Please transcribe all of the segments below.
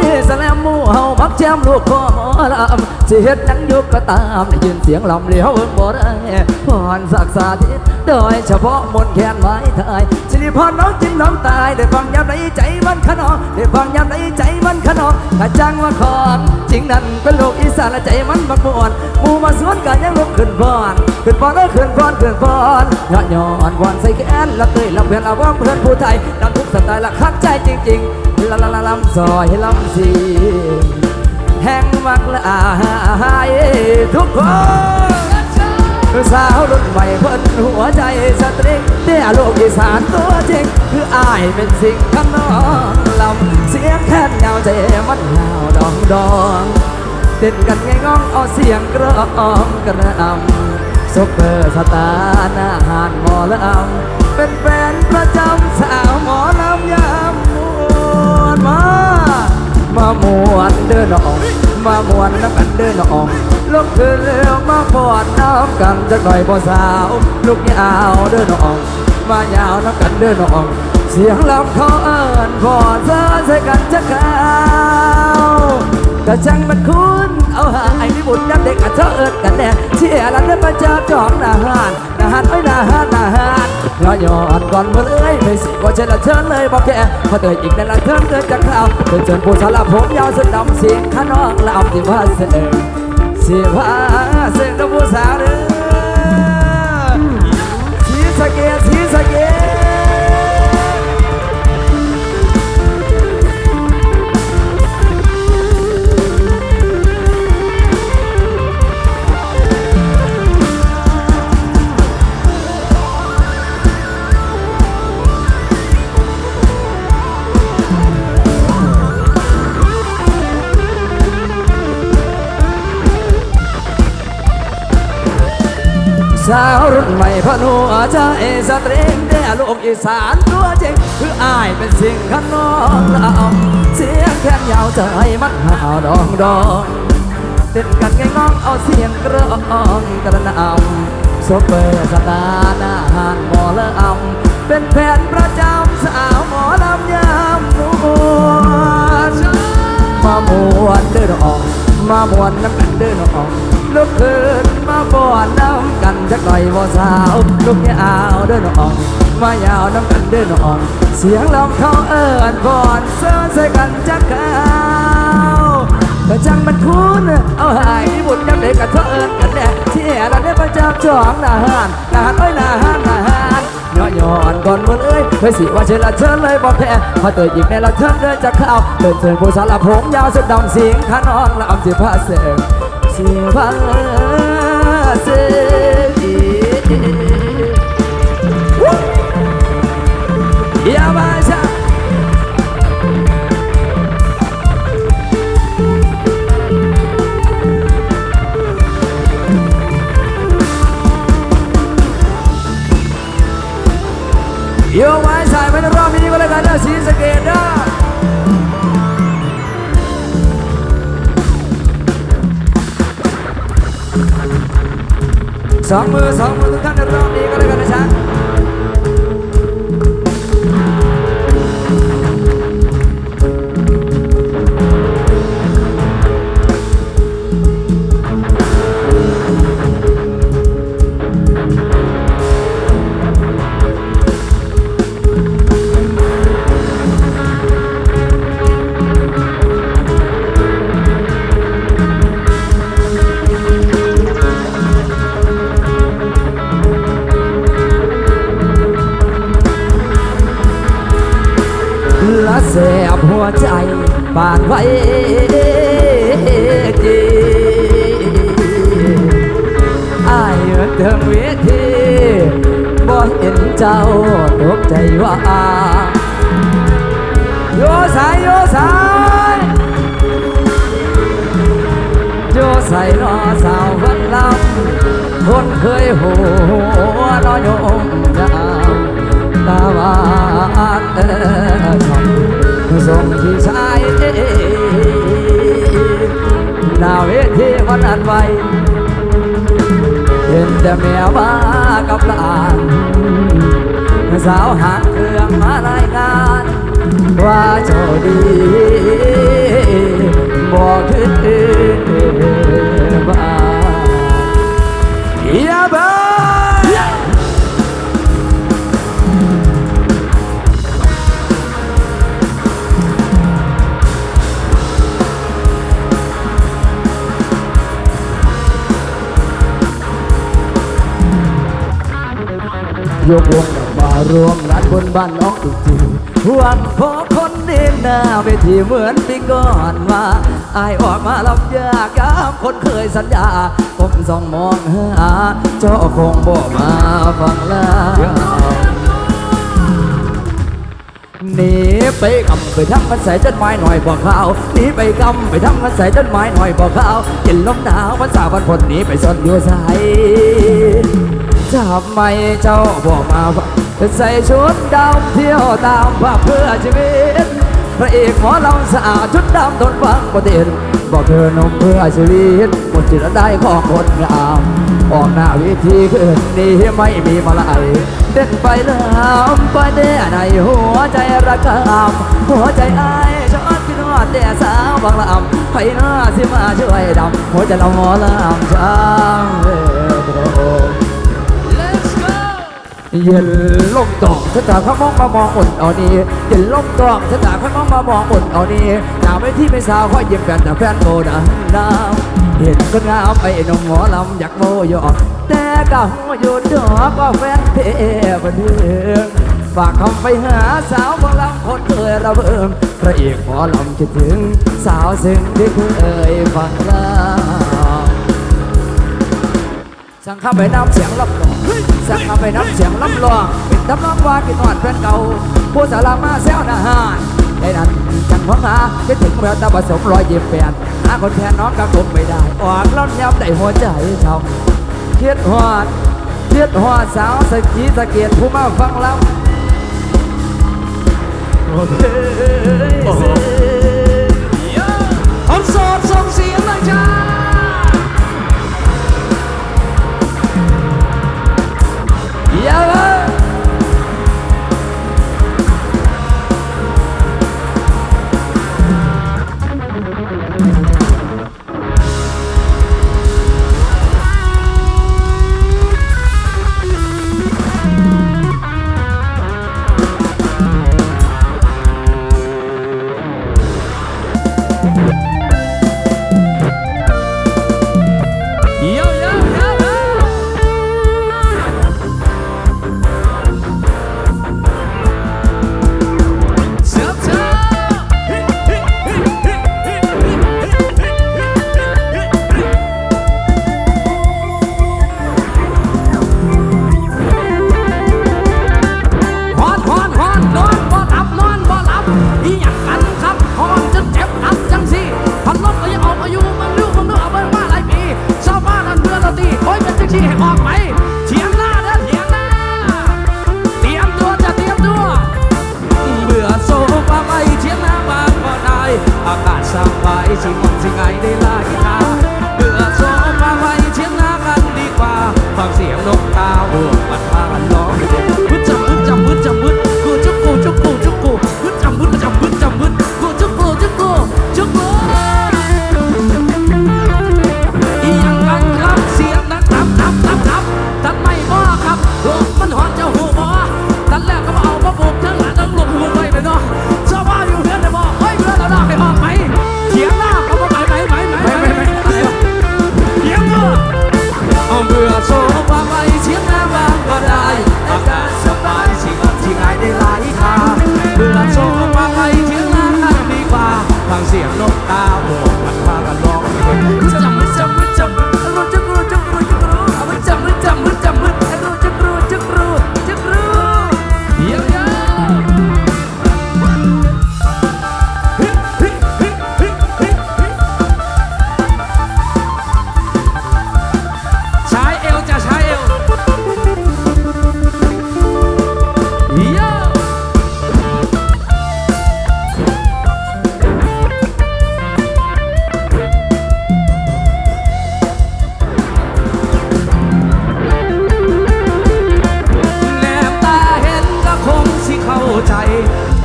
ดี้สแลมมู่เฮามักแจมลูกคอหมอลำสิเฮ็ดหยังยู่ก็ตามได้ยินเสียงลำเลี้ยวเบิ่งบ่ได้พรศักดิ์สาธิตโดยเฉพาะมนแคนไม้ไทยสิริพรน้องจิ้มน้องตายได้ฟังยามในใจมันขนองได้ฟังยามในใจมันขนองกะจังว่าของจริงนั่นเป็นลูกอีสานและใจมันบักม่วนหมู่มาสวนกันยังลุกขึ้นฟ้อนขึ้นฟ้อนเอ้ยขึ้นฟ้อนขึ้นฟ้อนยอดย้อนวอนใส่แขนละเตยละเพื่อนละว่าเพื่อนผู้ไทยดำทุกสไตล์ละคักใจจริงๆละละละลำซอยลำสีแห่งมักละอายทุกคนสาวรุ่นใหม่เพิ่นหัวใจสตริงเดี่ยโลกอีสานตัวจริง คืออายเป็นสิ่งข้างนอกลำเสียงแค่นยาวใจมันหาวดองดองเต้นกันไงง้องเอาเสียงกระออมกระอำซุปเปอร์สตาร์หน้าหานหมอลำเป็นแฟนประจำสาวหมอลำยามมวนมา มามวนเดินออกมามวนน้ำกันเดินออกลุกขึ้นเร็วมาปอดน้ำกันจะหน่อยบ่สาวลูกยาวเดินออกมายาวน้ำกันเดินออกเสียงลำเขาเอิญพอเธอใส่กันจะเข้าวกระชังมันคุ้น เอาหาไอ้นี่บุญยับเด็กกับเธอเอิญกันแน่เชี่ยหลังเดินมาเจอจองนาหานนาหานไอ้นาหานนาหานย้อนย้อนก่อนเมื่อเอ้ยไม่สิว่าเชิญละเชิญเลยบอกแกพอเตยอีกในละเทินเกิดจากข่าเดินเชิญผู้สารผมยาวสุดดำเสียงข้าน้องลำที่ว่าเสนสีผ้าเสียงกับผู้สาวเด้อสีสะเกดสีสะเกด สาวรุ่นใหม่พนหัวใจสตริงเดียลูกอีสานตัวจริงคืออายเป็นสิ่งข้างนอกลำเสียงแค้นยาวใจมันหาดองดองเต้นกันไงง้องเอาเสียงกระองกระนำซเปอร์สตาร์หน้าหานหมอละอำเป็นแฟนประจำสาวหมอลำยามนวลมามวนเดินออกมามวนน้ำกันเดินออก ลุกขึ้นมาป้อนน้ำกันจักหน่อยบ่สาวลุกยาวเดินออกมายาวน้ำกันเดินออกเสียงลำเขาเอิญบอนเสื้อใส่กันจักขาวก็จังมันคุ้นเอาหายบุญยังเด็กกับเธอเอิญกันแน่ที่แห่เราได้ประจับจองหน้าหานหน้าหานเอ้ยหน้าหานหน้าหานย้อนย้อนก่อนมึงเอ้ยเฮ้ยสิว่าเชิญละเชิญเลยบอกแค่พอเตยอีกในละเชิญเดินจากข้าเดินเชิญผู้สารผมยาวสุดดำเสียงขานองละอำสิผ้าเสง สิผ้าเสงอย่ามาช้าโยกไม้สายไปในรอบนี้ก็แล้วกันนะสีสะเกต นะสอง ปานไว้จีอายเอิ้นถึงเวทีบ่เห็นเจ้าตกใจว่าโยสายโยสายโยใส่นอสาววันลำคนเคยหัวนอยมยาวตาหวานเออส่งพี่ชาย แต่แมวมากับหลานสาวหางเครื่องมารายงาน ว่าโจดีบอกคือบ้าอย่าบ้า ยกวงมารวมงานบนบ้านน้องอีกทีหวังพอคนเดินหน้าไปทีเหมือนปีก่อนว่าอายออกมาลำยากกับคนเคยสัญญา ผมส่องมองหาเจ้าคงบอกมาฟังแล้วหนีไปกำไปทำมันใส่ต้นไม้หน่อยบอกเขาหนีไปกำไปทำมันใส่ต้นไม้หน่อยบอกเขาเห็นลมหนาวภาษาวันพนหนีไปซ่อนอยู่ใส ทำไมเจ้าบอกมาว่าใส่ชุดดำเที่ยวตามภาพเพื่อชีวิต พระเอกหมอลำสะอาดชุดดำทนฟังประเด็นบอกเธอนมเพื่อชีวิตหมดจิตได้ของคนงามออกหน้าวิธีคืนนี้ไม่มีมาลายเด่นไปแล้วไปเด้ในหัวใจระกำหัวใจไอ้ชอบกินหอดแด่สาวบางลำไปหน้าสิมาช่วยดำหัวใจเราหมอลำช้างเรือโปร เย็นลมตองชะตาข้ามองมามองอุ่นเอานี้เย็นลมตองชะตาข้ามองมามองอุ่นเอานี้หนาวไม่ที่ไม่สาวคอยเยิ้มแฟนแต่แฟนโบดังดาวเห็นคนงามไอ้นมหมอลำอยากโมยอแต่ก็หัวอยู่ดอกว่าแฟนเพบันเทิงฝากคำไปหาสาวหมอลำคนเคยระเบิมพระเอกหมอลำคิดถึง สาวซึ่งที่เคยฟังลา สั่งข้าไปน้ำเสียงรับรองสั่งข้าไปน้ำเสียงรับรองเป็นทำนองว่ากินหวานแฟนเก่าผู้สารมาแซวนาหารได้นั้นจังหวะหาคิดถึงเมื่อตาผสมรอยยิ้มแฟนหาคนแทนน้องก็คงไม่ได้ออกล้อนยับได้หัวใจทำคิดหอดคิดหอดสาวสกีสะเกียดผู้มาฟังลำโอ้โหผมโสดส่งเสียงเล อ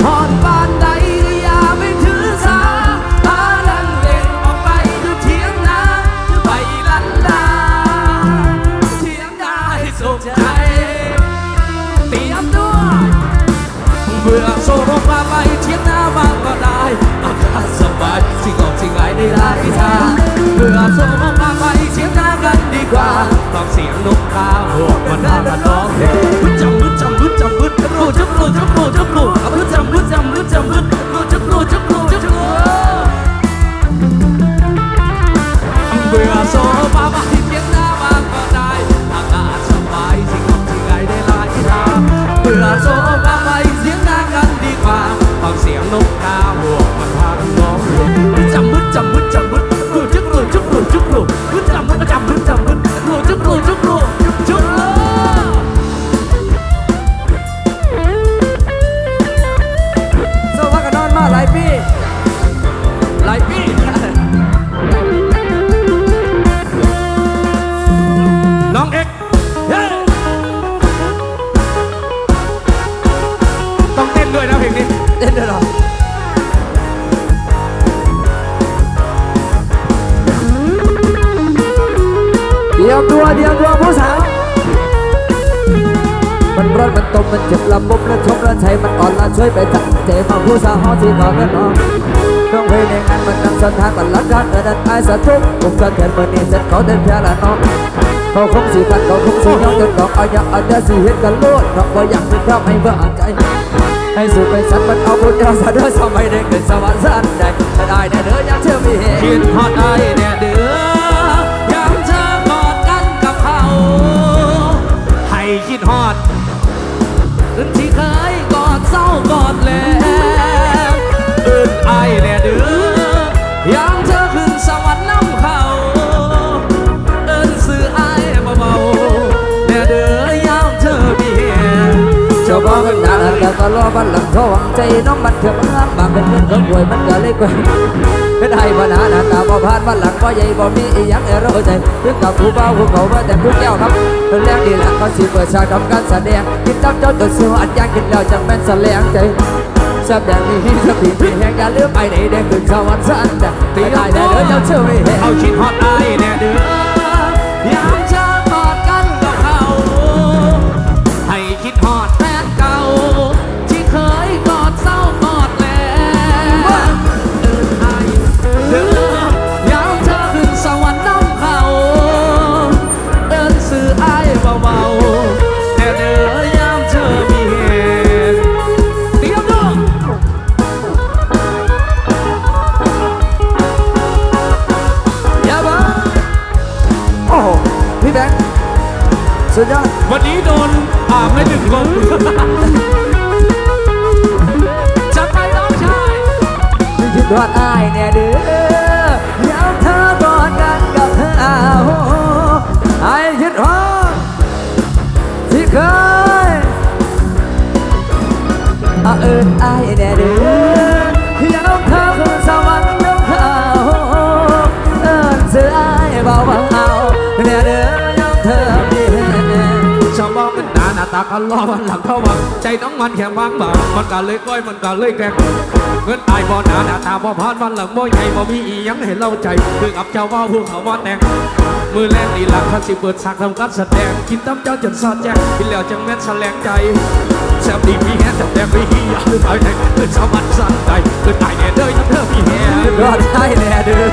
หอดปานใดก็อย่าไปถือสาพาดังเด่นออกไปดูเทียงนาจะลันดาเทียงนาห้สุขใจเตรียมด้วยเบื่อโซโลมาไปเทียงนาบ้างก็ได้อากาศสบายสิ่งออกสิ่งไหลได้หลายทางเบื่อโซโลมาไปเทียงนากันดีกว่าลองเสียงนกกาหัวมันนั้นร้องเพงจำจำ चम्बुत चप्रो चप्रो चप्रो चप्रो अमृत चम्बुत चम्बुत चम्बुत चप्रो चप्रो चप्रो चप्रो vừa số ba ba thì tiếng ta vang vào tai hàng ngã trong bài gì không chỉ gái để lại ta vừa số ba ba tiếng ta ngăn đi qua. Bằng tiếng lúc ta buồn mà hoa không có buồn chăm bứt chăm bứt chăm bứt vừa trước rồi trước rồi trước rồi เดียวตัวเดียวตัวผู้สาว มันร้อนมันตมมันเจ็บลำบุบและชมละใช้มันอ่อนละช่วยไปทันเจมาผู้สาวที่ขอเงินออกต้องเพลงในงานมันนำสถานมันลัดกันเออดันไอ้สะทุกผมกันเถินมื่อนี้เสร็จเขาเดินแค่ละน้องเขาคงสีกันเขาคงสีย้อนจนดอกอาย่าอาเดียสีเห็นกันโลดดอกว่าอยากเป็นข้าให้เบื่อใจให้สุดไปสันมันเอาบุญเอาสะเด้อสมัยเด็กเกิดสวรรค์สันใดแต่ได้แน่เด้อยังเชื่อมีเหตุคิดฮอดไอ้แน่เดือ ดฮอดคืนที่เคยกอดเศร้ากอดแลอื่นไอ้แน่เดือยามเธอขึ้นสวรรค์น้ำเขาเอิ้นซื้อไอ้เบาๆแน่เดือยามเธอมีเหตุเจ้าบอกกันนานแล้วก็รอบันหลังเขาหวังใจน้องมันเถื่อนบางเป็นเงินของรวยมันก็เลยกว่า เป็นไอ้ปัญหาหน้าตาบ่ผ่านบันหลังบ่ใหญ่บ่มีอีหยังให้เราใจถึงกับผู้เบาผู้เขาว่าแต่ผู้แก้วครับเป็นแรงดีละเขาสิเปิดฉากทำการแสดงคิดตั้งเจ้าตัวสู้อันยังคิดแล้วจังเป็นแสลงใจแซ่บแดงนี่สปีที่แห่งอย่าลืมไอ้นี่เด็กขึ้นสวรรค์สันแต่ตีได้แต่เดินเจ้าเชื่อไม่เห็นเอาชิดฮอตไอ้แน่เดือ เอิญอเนี่ยเด้ออยากเธอคือสวรรค์น้ำเขาเอิญเสืออายเบาๆเนี่ยเด้ออยากเธอมีชาวบ้านมันหนาหน้าตาคันล้อมันหลังเข้าวังใจน้องมันแข็งบางบางมันก็เลยก้อยมันก็เลยแกล้งเงินตายบ่หนาหน้าตาบ่พานวันหลังบ่ใหญ่บ่มีอีหยังให้เราใจคือกับเจ้าว่าพวกเขาบ่แต่งมือแรกนี่หลังเขาสิเปิดฉากทำการแสดงกินตั้มเจ้าจนสอดแจ้งกินแล้วจังแม่นแสลงใจ แซ่บดีมีแฮนแต่แต่ไม่ฮีอยากคือตายไหนคือชาวบ้านสั่นใจคือตายแน่เด้อยังเธอมีแฮนกอดได้แน่เด้อ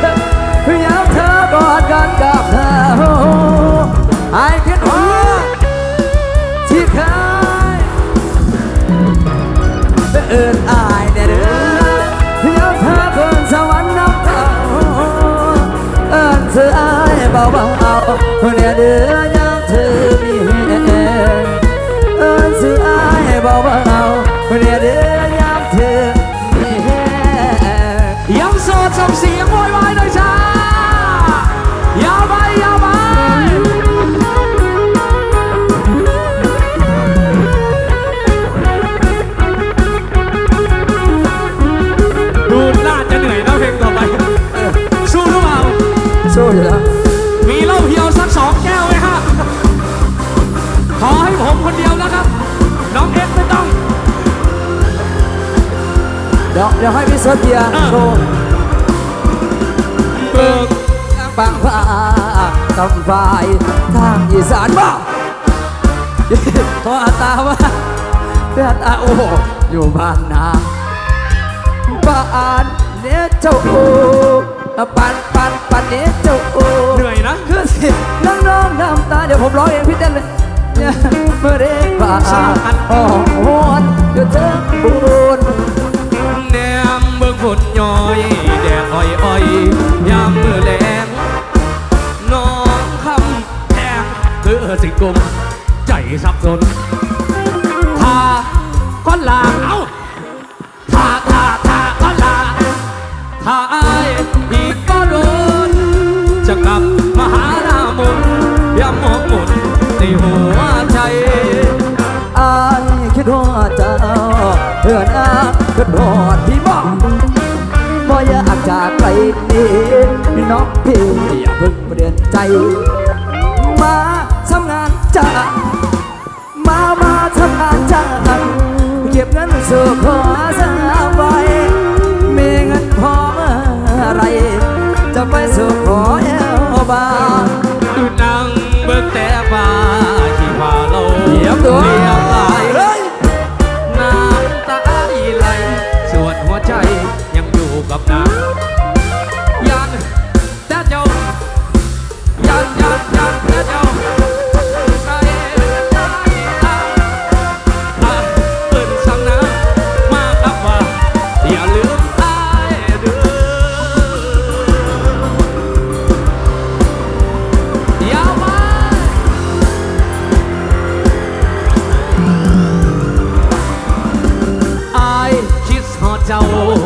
อยากเธอกอดกันกับเธอไอ้คิดว่าที่เคยเป็นเอิญอายแน่เด้อยากเธอคนสวรรค์น้ำเขาเอิญเธออายเบาๆเนี่ยเด้อ เดี๋ยวให้พี่เสือเทียร์อะโชว์เบิกปังฟ้าตำไฟทางอีสานบ้าโทรอาตาว่าเดือดอาโออยู่บ้านนาบ้านเนี้ยเจ้าโอปันปันปันเนี้ยเจ้าโอเหนื่อยนะคือสิน้องน้องน้ำตาเดี๋ยวผมร้องเองพี่เต้นเลยเนี่ยเมื่อเด็กบ้านโอ้โหอยู่เธอบุญแน มเบิ่งฝนย้อยแดดอ้อยอ้อยยามมือแลงน้องคำแดงเพื่อสิกลมใจสับสน องพี่อย่าเพิ่งเปลี่ยนใจ มาทำงานจ้ามา มาทำงานจ้าเก็บเงินสู่ขอสา เจ้า